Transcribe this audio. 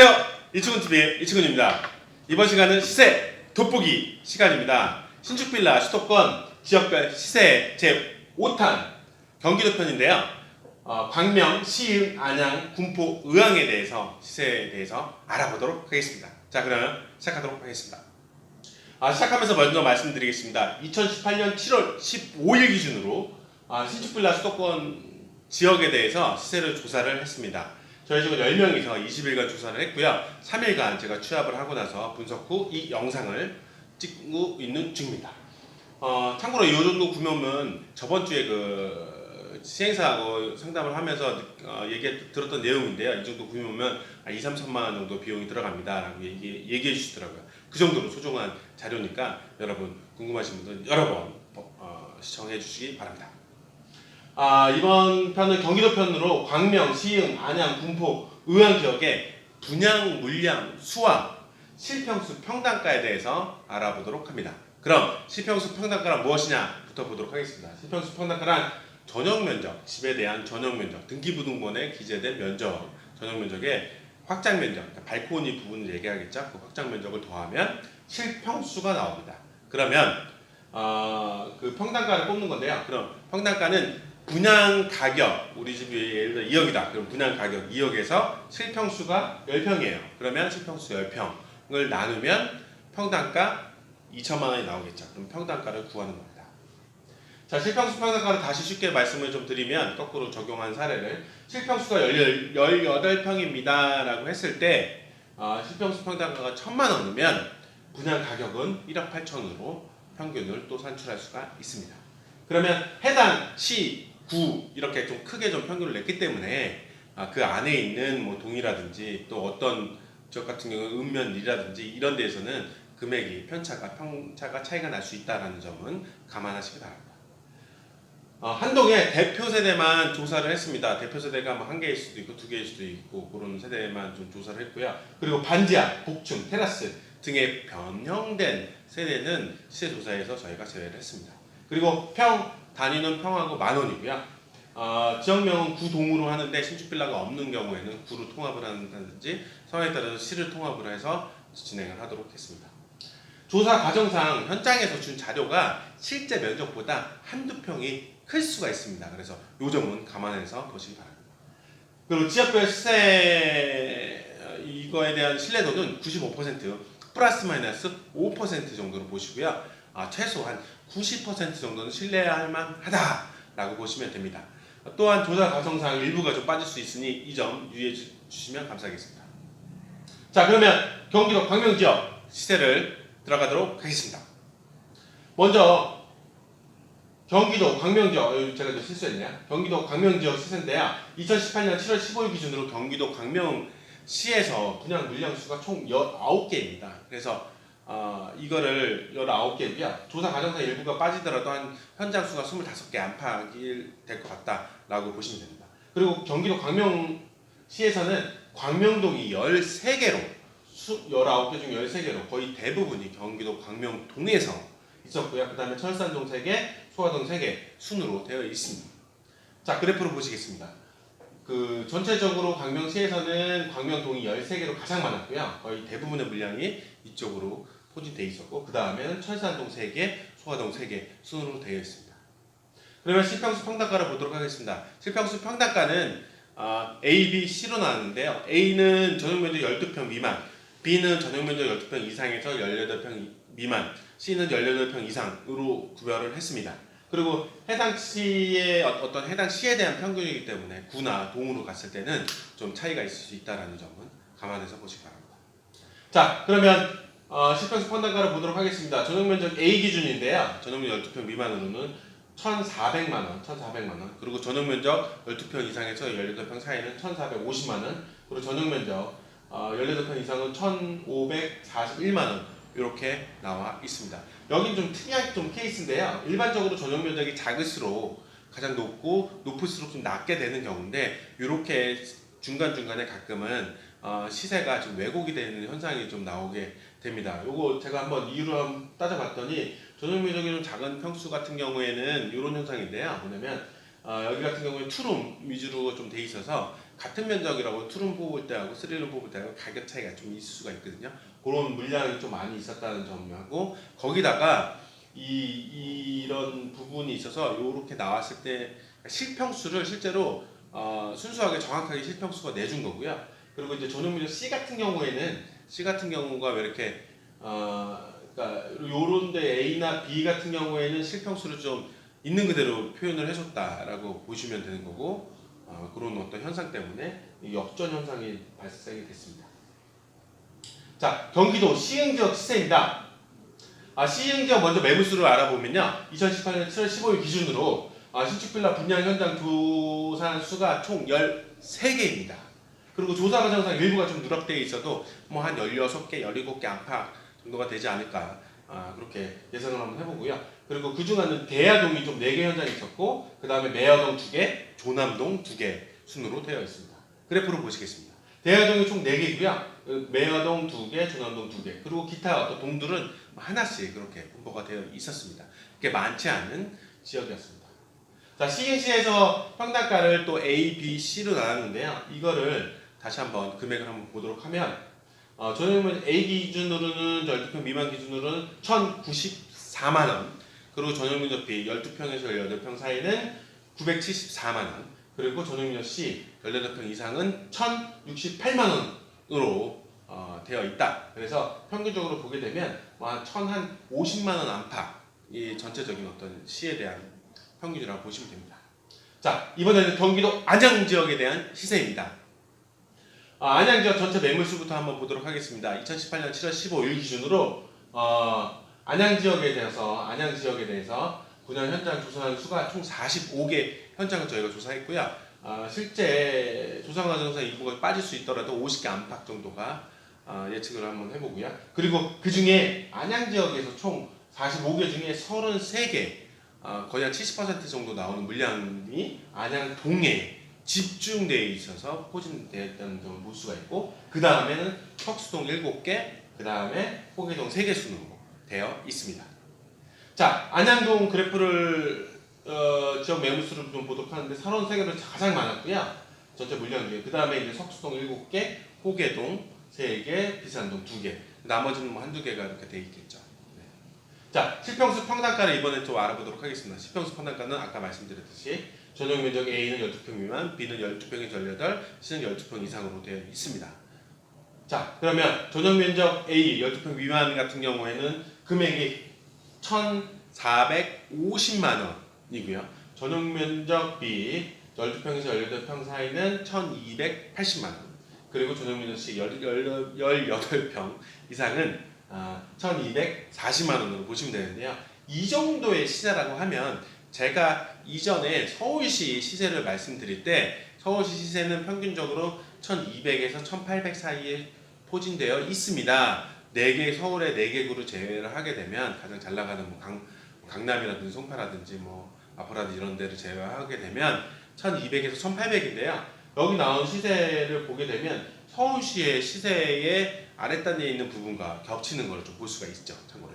안녕하세요. 이치군 TV의 이치군입니다. 이번 시간은 시세 돋보기 시간입니다. 신축 빌라 수도권 지역별 시세 제 5탄 경기도 편인데요. 어, 광명, 시흥, 안양, 군포, 의왕에 대해서 시세에 대해서 알아보도록 하겠습니다. 자, 그럼 시작하도록 하겠습니다. 아, 시작하면서 먼저 말씀드리겠습니다. 2018년 7월 15일 기준으로 아, 신축 빌라 수도권 지역에 대해서 시세를 조사를 했습니다. 저희 지금 10명이서 20일간 조사를 했고요. 3일간 제가 취합을 하고 나서 분석 후 이 영상을 찍고 있는 중입니다. 어, 참고로 이 정도 구매면 저번 주에 그 시행사하고 상담을 하면서 어, 얘기 들었던 내용인데요. 이 정도 구매면 2, 3, 3만 원 정도 비용이 들어갑니다라고 얘기, 얘기해 주시더라고요. 그 정도로 소중한 자료니까 여러분 궁금하신 분들 여러 번 어, 시청해 주시기 바랍니다. 아, 이번 편은 경기도 편으로 광명, 시흥, 안양, 군포, 의왕 지역의 분양 물량, 수와 실평수 평당가에 대해서 알아보도록 합니다. 그럼 실평수 평당가란 무엇이냐부터 보도록 하겠습니다. 실평수 평당가란 전용 면적, 집에 대한 전용 면적, 등기부등본에 기재된 면적, 전용 면적의 확장 면적, 그러니까 발코니 부분을 얘기하겠죠. 그 확장 면적을 더하면 실평수가 나옵니다. 그러면 어, 그 평당가를 뽑는 건데요. 그럼 평당가는 분양 가격 우리 집이 예를 들어 2억이다. 그럼 분양 가격 2억에서 실평수가 10평이에요. 그러면 실평수 10평을 나누면 평당가 2천만 원이 나오겠죠. 그럼 평당가를 구하는 겁니다. 자, 실평수 평당가를 다시 쉽게 말씀을 좀 드리면 거꾸로 적용한 사례를 실평수가 18평입니다. 라고 했을 때 어, 실평수 평당가가 1천만 원이면 분양 가격은 1억 8천으로 평균을 또 산출할 수가 있습니다. 그러면 해당 시, 구 이렇게 좀 크게 좀 평균을 냈기 때문에 아, 그 안에 있는 뭐 동이라든지 또 어떤 지역 같은 경우 읍면이라든지 이런 데에서는 금액이 편차가 평차가 차이가 날 수 있다라는 점은 감안하시기 바랍니다. 어, 한동에 대표 세대만 조사를 했습니다. 대표 세대가 뭐 한 개일 수도 있고 두 개일 수도 있고 그런 세대만 좀 조사를 했고요. 그리고 반지하, 복층, 테라스 등의 변형된 세대는 시세 조사에서 저희가 제외를 했습니다. 그리고 평 단위는 평하고 만 원이고요. 어, 지역명은 구동으로 하는데 신축 빌라가 없는 경우에는 구로 통합을 한다든지 상황에 따라서 시를 통합을 해서 진행을 하도록 했습니다. 조사 과정상 현장에서 준 자료가 실제 면적보다 한두 평이 클 수가 있습니다. 그래서 요 점은 감안해서 보시기 바랍니다. 그리고 지역별 시세 어, 이거에 대한 신뢰도는 95% 플러스 마이너스 5% 정도로 보시고요. 아, 최소 한 90% 정도는 신뢰할 만하다라고 보시면 됩니다. 또한 조사 과정상 일부가 좀 빠질 수 있으니 이 점 유의해 주- 주시면 감사하겠습니다. 자 그러면 경기도 광명 지역 시세를 들어가도록 하겠습니다. 먼저 경기도 광명 지역 어, 제가 좀 실수했네요. 경기도 광명 지역 시세인데요. 2018년 7월 15일 기준으로 경기도 광명 시에서 분양 물량 수가 총 19개입니다. 그래서 어, 이거를 19개고요. 조사 과정상 일부가 빠지더라도 한 현장 수가 25개 안팎이 될 것 같다라고 보시면 됩니다. 그리고 경기도 광명시에서는 광명동이 13개로 수, 19개 중 13개로 거의 대부분이 경기도 광명동에서 있었고요. 그 다음에 철산동 3개, 소화동 3개 순으로 되어 있습니다. 자, 그래프로 보시겠습니다. 그 전체적으로 광명시에서는 광명동이 13개로 가장 많았고요. 거의 대부분의 물량이 이쪽으로 포진되어 있었고 그 다음에는 철산동 3개, 소화동 3개 순으로 되어 있습니다. 그러면 실평수 평당가를 보도록 하겠습니다. 실평수 평당가는 어, A, B, C로 나왔는데요. A는 전용면적 12평 미만, B는 전용면적 12평 이상에서 18평 미만, C는 18평 이상으로 구별을 했습니다. 그리고 해당 시의 어- 어떤 해당 시에 대한 평균이기 때문에 구나 동으로 갔을 때는 좀 차이가 있을 수 있다라는 점은 감안해서 보시기 바랍니다. 자, 그러면 어, 실평수 평당가를 보도록 하겠습니다. 전용 면적 A 기준인데요. 전용 면적 12평 미만으로는 1,400만 원, 1,400만 원. 그리고 전용 면적 12평 이상에서 18평 사이는 1,450만 원. 그리고 전용 면적 어, 18평 이상은 1,541만 원. 이렇게 나와 있습니다. 여긴 좀 특이한 좀 케이스인데요. 일반적으로 전용 면적이 작을수록 가장 높고 높을수록 좀 낮게 되는 경우인데 이렇게 중간 중간에 가끔은 어, 시세가 좀 왜곡이 되는 현상이 좀 나오게 됩니다. 요거 제가 한번 이유를 한번 따져봤더니 전용 면적이 좀 작은 평수 같은 경우에는 이런 현상인데요. 뭐냐면 어, 여기 같은 경우에 투룸 위주로 좀 돼 있어서 같은 면적이라고 투룸 뽑을 때하고 쓰리룸 뽑을 때하고 가격 차이가 좀 있을 수가 있거든요. 그런 물량이 좀 많이 있었다는 점하고 거기다가 이 이런 부분이 있어서 이렇게 나왔을 때 실평수를 실제로 어, 순수하게 정확하게 실평수가 내준 거고요. 그리고 이제 전용민족 C 같은 경우에는 C 같은 경우가 왜 이렇게 어, 그러니까 요런데 A나 B 같은 경우에는 실평수를 좀 있는 그대로 표현을 해줬다라고 보시면 되는 거고 어, 그런 어떤 현상 때문에 이 역전 현상이 발생이 됐습니다. 자 경기도 시흥 지역 시세입니다. 아, 시흥 지역 먼저 매물수를 알아보면요. 2018년 7월 15일 기준으로 아, 신축 빌라 분양 현장 두산 수가 총 13개입니다. 그리고 조사 과정상 일부가 좀 누락되어 있어도 뭐 한 16개, 17개 안팎 정도가 되지 않을까 아, 그렇게 예상을 한번 해보고요. 그리고 그 중에는 대야동이 좀 4개 현장이 있었고 그 다음에 매화동 2개, 조남동 2개 순으로 되어 있습니다. 그래프를 보시겠습니다. 대야동이 총 4개고요. 매화동 2개, 조남동 2개 그리고 기타 어떤 동들은 하나씩 그렇게 분포가 되어 있었습니다. 그게 많지 않은 지역이었습니다. 자, 시흥시에서 평당가를 또 A, B, C로 나눴는데요. 이거를 다시 한번 금액을 한번 보도록 하면 어, 저녁은 A 기준으로는 12평 미만 기준으로는 1,094만 원. 그리고 전용면적 B 12평에서 18평 사이는 974만 원. 그리고 전용면적 C 18평 이상은 1,068만 원으로 어, 되어 있다. 그래서 평균적으로 보게 되면 한 1,050만 원 안팎 이 전체적인 어떤 시에 대한 평균이라고 보시면 됩니다. 자 이번에는 경기도 안양 지역에 대한 시세입니다. 아, 안양 지역 전체 매물수부터 한번 보도록 하겠습니다. 2018년 7월 15일 기준으로 어, 안양 지역에 대해서 안양 지역에 대해서 분양 현장 조사한 수가 총 45개 현장을 저희가 조사했고요. 아, 실제 조사 과정에서 일부가 빠질 수 있더라도 50개 안팎 정도가 아, 예측을 한번 해보고요. 그리고 그 중에 안양 지역에서 총 45개 중에 33개 어, 거의 한 70% 정도 나오는 물량이 안양 동에 집중되어 있어서 포진되었다는 점을 볼 수가 있고 그 다음에는 척수동 7개 그 다음에 호계동 3개 순으로 되어 있습니다. 자 안양동 그래프를 어, 지역 매물수를 좀 보도록 하는데 33개로 가장 많았고요. 전체 물량 중에 그 다음에 이제 석수동 7개 호계동 3개 비산동 2개 나머지는 뭐 한두 개가 이렇게 되어 있겠죠. 자, 실평수 평당가를 이번에 좀 알아보도록 하겠습니다. 실평수 평당가는 아까 말씀드렸듯이 전용 면적 A는 12평 미만, B는 12평에서 18, C는 12평 이상으로 되어 있습니다. 자, 그러면 전용 면적 A 12평 미만 같은 경우에는 금액이 1,450만 원이고요. 전용 면적 B 12평에서 18평 사이는 1,280만 원. 그리고 전용 면적 C 18평 이상은 아, 1240만 원으로 보시면 되는데요. 이 정도의 시세라고 하면 제가 이전에 서울시 시세를 말씀드릴 때 서울시 시세는 평균적으로 1200에서 1800 사이에 포진되어 있습니다. 4개 서울의 4개 구를 제외를 하게 되면 가장 잘 나가는 뭐 강, 강남이라든지 송파라든지 뭐 아파라든지 이런 데를 제외하게 되면 1200에서 1800인데요. 여기 나온 시세를 보게 되면 서울시의 시세의 아랫단에 있는 부분과 겹치는 걸 좀 볼 수가 있죠. 참고로.